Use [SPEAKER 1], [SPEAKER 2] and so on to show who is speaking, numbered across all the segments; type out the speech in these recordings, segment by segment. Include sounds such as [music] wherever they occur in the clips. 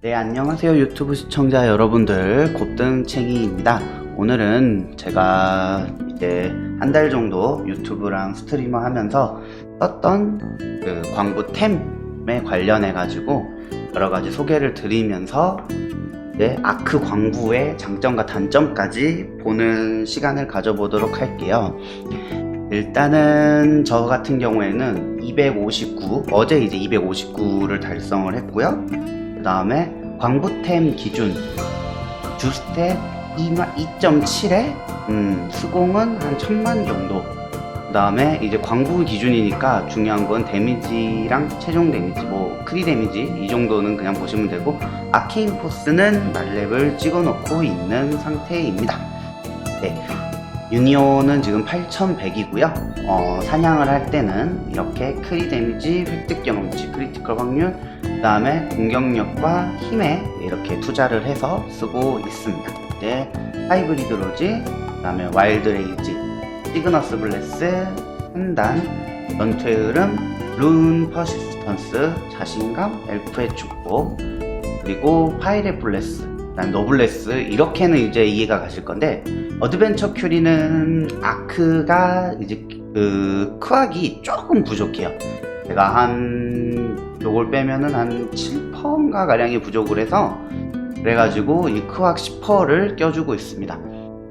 [SPEAKER 1] 네, 안녕하세요. 유튜브 시청자 여러분들. 곱등챙이입니다. 오늘은 제가 이제 한 달 정도 유튜브랑 스트리머 하면서 썼던 그 광부템에 관련해 가지고 여러 가지 소개를 드리면서 이제 아크 광부의 장점과 단점까지 보는 시간을 가져보도록 할게요. 일단은 저 같은 경우에는 259, 어제 이제 259를 달성을 했고요. 그 다음에 광부템 기준 주스텝 2.7에 음, 수공은 한 천만 정도. 그 다음에 이제 광부 기준이니까 중요한 건 데미지랑 최종 데미지, 뭐 크리 데미지 이 정도는 그냥 보시면 되고 아케인 포스는 말렙을 찍어 놓고 있는 상태입니다. 네. 유니온은 지금 8100이고요. 어, 사냥을 할 때는 이렇게 크리 데미지, 획득 경험치, 크리티컬 확률, 그 다음에 공격력과 힘에 이렇게 투자를 해서 쓰고 있습니다. 이제 하이브리드 로지, 그 다음에 와일드 레이지, 시그너스 블레스, 판단, 전투의 흐름, 룬 퍼시스턴스, 자신감, 엘프의 축복, 그리고 파이레 블레스, 난 노블레스 이렇게는 이제 이해가 가실 건데 어드벤처 큐리는 아크가 이제 그 크악이 조금 부족해요. 제가 한 요걸 빼면은 한 7%인가 가량이 부족을 해서 그래가지고 이 크악 10%를 껴주고 있습니다.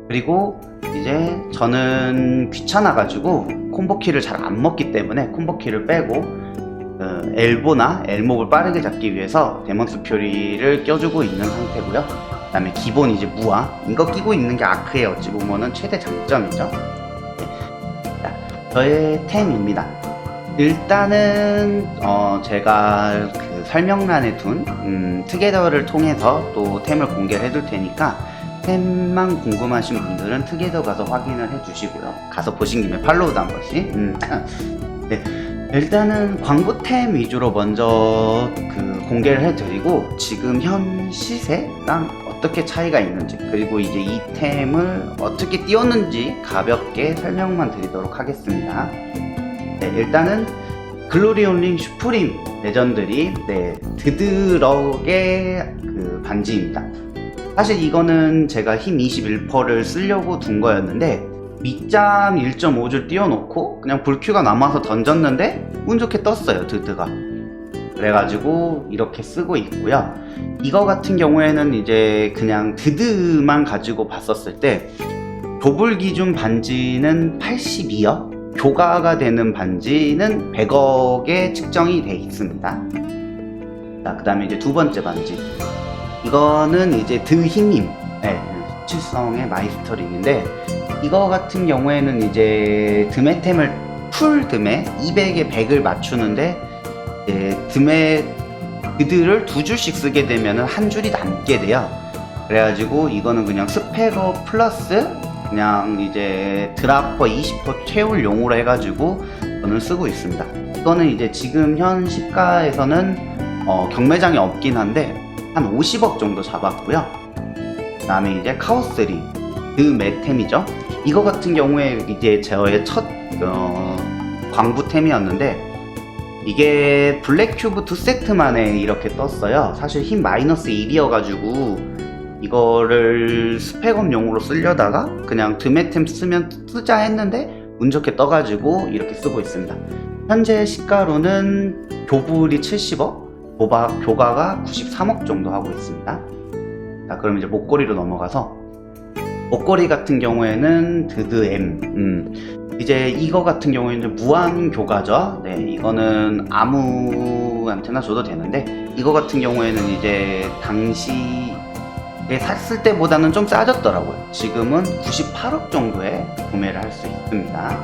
[SPEAKER 1] 그리고 이제 저는 귀찮아가지고 콤보키를 잘 안 먹기 때문에 콤보키를 빼고 어, 엘보나 엘몹을 빠르게 잡기 위해서 데몬스 퓨리를 껴주고 있는 상태고요. 그 다음에 기본 이제 무화 이거 끼고 있는 게 아크의 어찌 보면은 최대 장점이죠. 네. 자, 저의 템입니다. 일단은 어, 제가 그 설명란에 둔 음, 트게더를 통해서 또 템을 공개를 해둘 테니까 템만 궁금하신 분들은 트게더 가서 확인을 해주시고요. 가서 보신 김에 팔로우도 한 번씩. 음. [laughs] 네. 일단은 광고템 위주로 먼저 그 공개를 해드리고 지금 현 시세랑 어떻게 차이가 있는지 그리고 이제 이 템을 어떻게 띄웠는지 가볍게 설명만 드리도록 하겠습니다. 네, 일단은 글로리 온링 슈프림 레전드리 네, 드드럭의 그 반지입니다. 사실 이거는 제가 힘 21%를 쓰려고 둔 거였는데 밑잠 1.5줄 띄워놓고 그냥 불큐가 남아서 던졌는데 운 좋게 떴어요 드드가. 그래가지고 이렇게 쓰고 있고요. 이거 같은 경우에는 이제 그냥 드드만 가지고 봤었을 때 도불 기준 반지는 82억 교가가 되는 반지는 100억에 측정이 돼 있습니다 자그 다음에 이제 두 번째 반지 이거는 이제 드히님 네, 수치성의 마이스터링인데 이거 같은 경우에는 이제 드메템을 풀 드메 200에 100을 맞추는데 드메 그들을 두 줄씩 쓰게 되면 한 줄이 남게 돼요. 그래가지고 이거는 그냥 스펙업 플러스 그냥 이제 드라퍼 20% 채울용으로 해가지고 저는 쓰고 있습니다. 이거는 이제 지금 현 시가에서는 어, 경매장이 없긴 한데 한 50억 정도 잡았고요. 그 다음에 이제 카오스리 그 매템이죠. 이거 같은 경우에 이제 저의 첫 어, 광부템이었는데 이게 블랙큐브 두 세트만에 이렇게 떴어요. 사실 힘 마이너스 1이어가지고 이거를 스펙업용으로 쓰려다가 그냥 드메템 쓰면 쓰자 했는데 운 좋게 떠가지고 이렇게 쓰고 있습니다. 현재 시가로는 교불이 70억, 교가, 교가가 93억 정도 하고 있습니다. 자, 그럼 이제 목걸이로 넘어가서 목걸이 같은 경우에는 드드 M. 음. 이제 이거 같은 경우에는 무한 교가죠. 네, 이거는 아무한테나 줘도 되는데 이거 같은 경우에는 이제 당시에 샀을 때보다는 좀 싸졌더라고요. 지금은 98억 정도에 구매를 할 수 있습니다.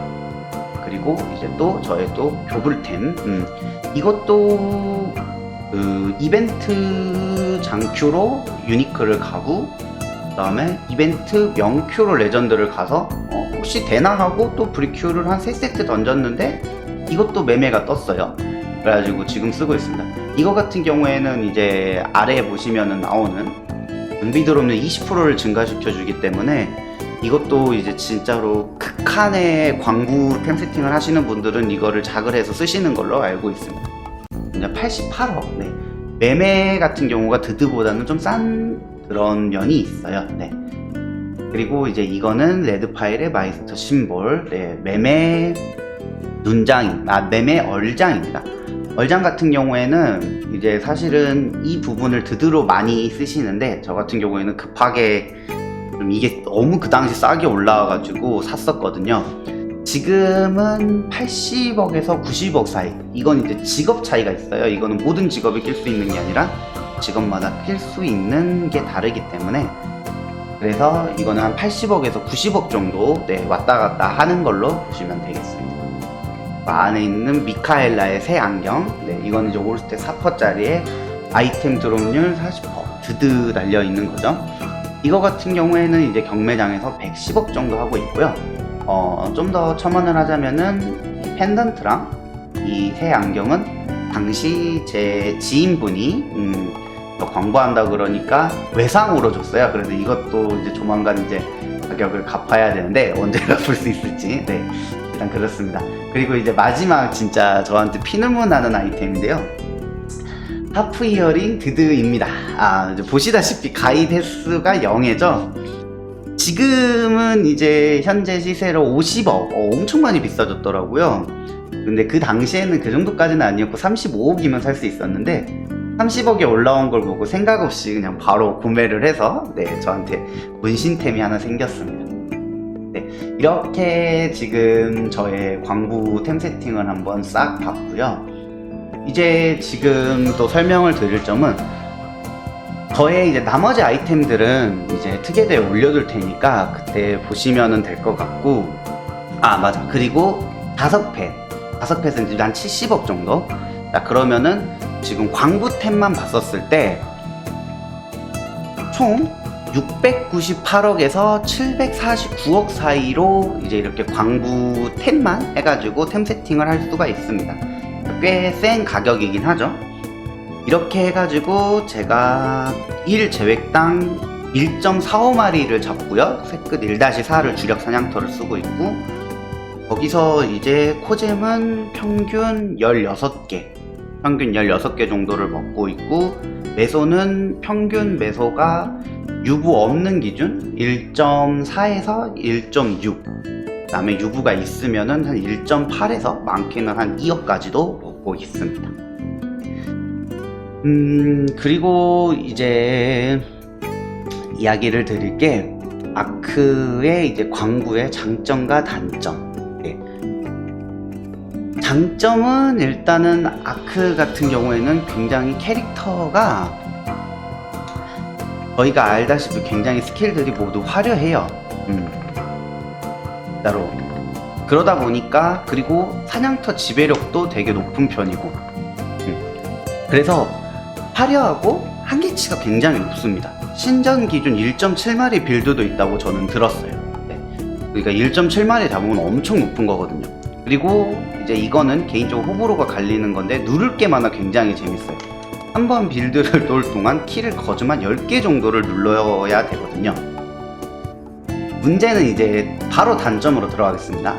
[SPEAKER 1] 그리고 이제 또 저의 또 교불템. 음. 이것도 그 이벤트 장큐로 유니크를 가고 그 다음에 이벤트 명큐로 레전드를 가서 어, 혹시 되나 하고 또 브리큐를 한 3세트 던졌는데 이것도 매매가 떴어요 그래가지고 지금 쓰고 있습니다 이거 같은 경우에는 이제 아래에 보시면은 나오는 은비드롭는 20%를 증가시켜 주기 때문에 이것도 이제 진짜로 극한의 광부 템 세팅을 하시는 분들은 이거를 작을 해서 쓰시는 걸로 알고 있습니다 이제 88억 네. 매매 같은 경우가 드드보다는 좀 싼 그런 면이 있어요. 네. 그리고 이제 이거는 레드 파일의 마이스터 심볼, 네, 매매 눈장, 아, 매매 얼장입니다. 얼장 같은 경우에는 이제 사실은 이 부분을 드드로 많이 쓰시는데 저 같은 경우에는 급하게 좀 이게 너무 그 당시 싸게 올라와가지고 샀었거든요. 지금은 80억에서 90억 사이. 이건 이제 직업 차이가 있어요. 이거는 모든 직업이 낄 수 있는 게 아니라 직업마다 낄 수 있는 게 다르기 때문에 그래서 이거는 한 80억에서 90억 정도 네, 왔다 갔다 하는 걸로 보시면 되겠습니다. 그 안에 있는 미카엘라의 새 안경. 네, 이거는 이제 올스테 4퍼짜리에 아이템 드롭률 40% 드드 달려 있는 거죠. 이거 같은 경우에는 이제 경매장에서 110억 정도 하고 있고요. 어, 좀 더 첨언을 하자면은 이 펜던트랑 이 새 안경은 당시 제 지인분이 음, 또 광고한다 그러니까 외상으로 줬어요. 그래서 이것도 이제 조만간 이제 가격을 갚아야 되는데 언제 갚을 [laughs] 수 있을지 네 일단 그렇습니다. 그리고 이제 마지막 진짜 저한테 피눈물 나는 아이템인데요. 하프 이어링 드드입니다. 아, 보시다시피 가이드 횟수가 0회죠. 지금은 이제 현재 시세로 50억, 어, 엄청 많이 비싸졌더라고요. 근데 그 당시에는 그 정도까지는 아니었고 35억이면 살 수 있었는데 30억에 올라온 걸 보고 생각 없이 그냥 바로 구매를 해서 네, 저한테 문신템이 하나 생겼습니다. 네, 이렇게 지금 저의 광부 템 세팅을 한번 싹 봤고요. 이제 지금 또 설명을 드릴 점은 저의 이제 나머지 아이템들은 이제 특예대에 올려둘 테니까 그때 보시면은 될것 같고 아 맞아. 그리고 다섯 펫. 다섯 펫은 이제 한 70억 정도? 자 그러면은 지금 광부템만 봤었을 때총 698억에서 749억 사이로 이제 이렇게 광부 템만 해가지고 템 세팅을 할 수가 있습니다 꽤 센 가격이긴 하죠 이렇게 해가지고 제가 1 제획당 1.45마리를 잡고요. 새끝 1-4를 주력 사냥터를 쓰고 있고 거기서 이제 코잼은 평균 16개 평균 16개 정도를 먹고 있고 매소는 평균 매소가 유부 없는 기준 1.4에서 1.6 그다음에 유부가 있으면은 한 1.8에서 많게는 한 2억까지도 먹고 있습니다. 음, 그리고 이제 이야기를 드릴 게 아크의 이제 광부의 장점과 단점. 예. 장점은 일단은 아크 같은 경우에는 굉장히 캐릭터가 저희가 알다시피 굉장히 스킬들이 모두 화려해요. 음. 따로. 그러다 보니까 그리고 사냥터 지배력도 되게 높은 편이고. 음. 그래서 화려하고 한계치가 굉장히 높습니다. 신전 기준 1.7마리 빌드도 있다고 저는 들었어요. 네. 그러니까 1.7마리 잡으면 엄청 높은 거거든요. 그리고 이제 이거는 개인적으로 호불호가 갈리는 건데 누를 게마다 굉장히 재밌어요. 한 번 빌드를 [laughs] 놓을 동안 키를 거즈만 10개 정도를 눌러야 되거든요. 문제는 이제 바로 단점으로 들어가겠습니다.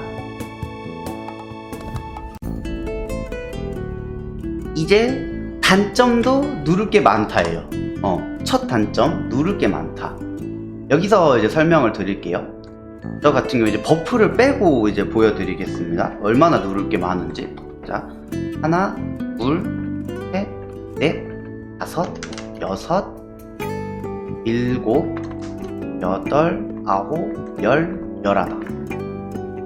[SPEAKER 1] 이제 단점도 누를 게 많다예요. 어, 첫 단점 누를 게 많다. 여기서 이제 설명을 드릴게요. 저 같은 경우 이제 버프를 빼고 이제 보여드리겠습니다. 얼마나 누를 게 많은지. 자, 하나, 둘, 셋, 넷, 다섯, 여섯, 일곱, 여덟, 아홉, 열, 열하나.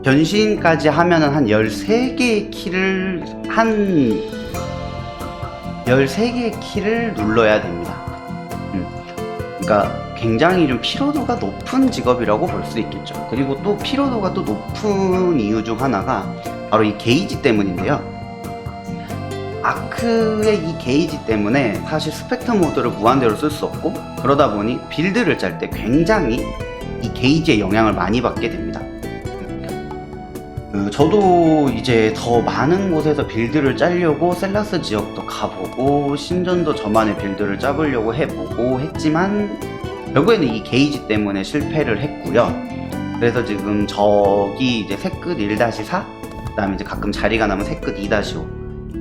[SPEAKER 1] 변신까지 하면은 한 13개의 키를 한 13개의 키를 눌러야 됩니다. 음, 그러니까 굉장히 좀 피로도가 높은 직업이라고 볼 수 있겠죠. 그리고 또 피로도가 또 높은 이유 중 하나가 바로 이 게이지 때문인데요. 아크의 이 게이지 때문에 사실 스펙터 모드를 무한대로 쓸 수 없고 그러다 보니 빌드를 짤 때 굉장히 이 게이지의 영향을 많이 받게 됩니다. 그 저도 이제 더 많은 곳에서 빌드를 짜려고 셀라스 지역도 가보고 신전도 저만의 빌드를 짜보려고 해보고 했지만 결국에는 이 게이지 때문에 실패를 했고요. 그래서 지금 저기 이제 새끝 1-4 그다음에 이제 가끔 자리가 나면 새끝 2-5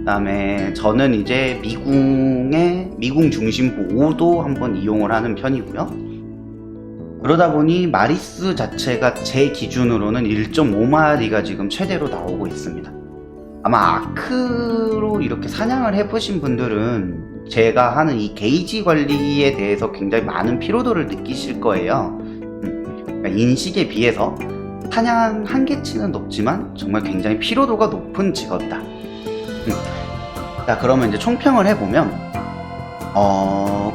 [SPEAKER 1] 그다음에 저는 이제 미궁의 미궁 중심부 5도 한번 이용을 하는 편이고요. 그러다 보니 마리스 자체가 제 기준으로는 1.5마리가 지금 최대로 나오고 있습니다. 아마 아크로 이렇게 사냥을 해보신 분들은 제가 하는 이 게이지 관리에 대해서 굉장히 많은 피로도를 느끼실 거예요. 음, 그러니까 인식에 비해서 사냥 한계치는 높지만 정말 굉장히 피로도가 높은 직업이다. 음. 자 그러면 이제 총평을 해보면 어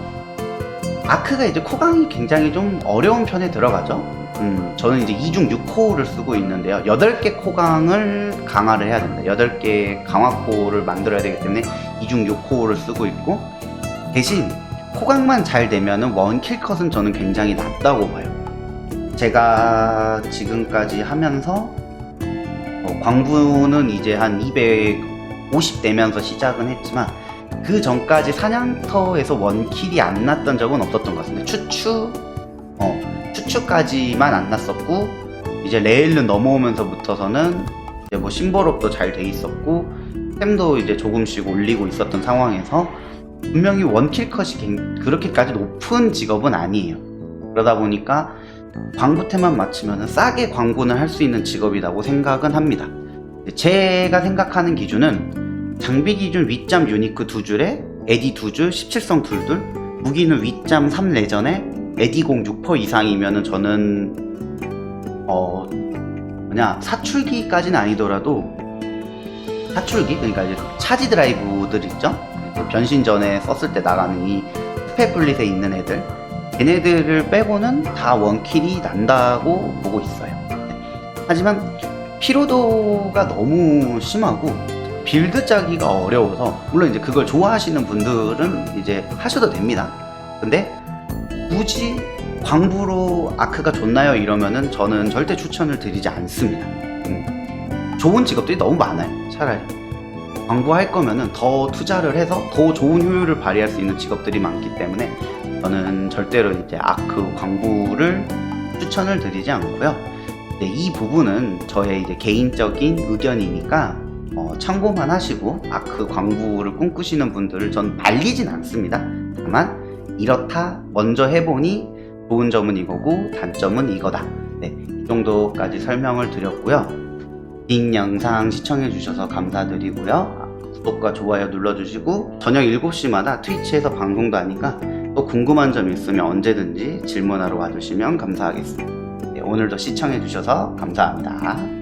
[SPEAKER 1] 아크가 이제 코강이 굉장히 좀 어려운 편에 들어가죠. 음, 저는 이제 2중 6코어를 쓰고 있는데요. 8개 코강을 강화를 해야 된다. 8개 강화 코어를 만들어야 되기 때문에 2중 6코어를 쓰고 있고 대신 코강만 잘 되면은 원킬 컷은 저는 굉장히 낮다고 봐요. 제가 지금까지 하면서 어, 광부는 이제 한 250 되면서 시작은 했지만 그 전까지 사냥터에서 원킬이 안 났던 적은 없었던 것 같습니다. 추추, 어, 추추까지만 안 났었고, 이제 레일은 넘어오면서부터서는 이제 뭐 심벌업도 잘 돼 있었고, 템도 이제 조금씩 올리고 있었던 상황에서 분명히 원킬 컷이 굉- 그렇게까지 높은 직업은 아니에요. 그러다 보니까 광부템만 맞추면 싸게 광고는 할 수 있는 직업이라고 생각은 합니다. 제가 생각하는 기준은 장비 기준 윗잠 유니크 두 줄에 에디 두 줄, 17성 둘 둘 무기는 윗잠 3 레전에 에디 공6% 이상이면은 저는 어 뭐냐 사출기까지는 아니더라도 사출기? 그러니까 이제 차지 드라이브들 있죠? 그 변신 전에 썼을 때 나가는 이 스페블릿에 있는 애들. 걔네들을 빼고는 다 원킬이 난다고 보고 있어요. 하지만 피로도가 너무 심하고 빌드 짜기가 어려워서 물론 이제 그걸 좋아하시는 분들은 이제 하셔도 됩니다. 근데 굳이 광부로 아크가 좋나요? 이러면은 저는 절대 추천을 드리지 않습니다. 음. 좋은 직업들이 너무 많아요. 차라리 광부할 거면은 더 투자를 해서 더 좋은 효율을 발휘할 수 있는 직업들이 많기 때문에 저는 절대로 이제 아크 광부를 추천을 드리지 않고요. 네, 이 부분은 저의 이제 개인적인 의견이니까 어, 참고만 하시고 아크 광부를 꿈꾸시는 분들을 전 말리진 않습니다. 다만 이렇다 먼저 해보니 좋은 점은 이거고 단점은 이거다. 네, 이 정도까지 설명을 드렸고요. 긴 영상 시청해주셔서 감사드리고요. 구독과 좋아요 눌러주시고 저녁 7시마다 트위치에서 방송도 하니까 또 궁금한 점 있으면 언제든지 질문하러 와주시면 감사하겠습니다. 네, 오늘도 시청해주셔서 감사합니다.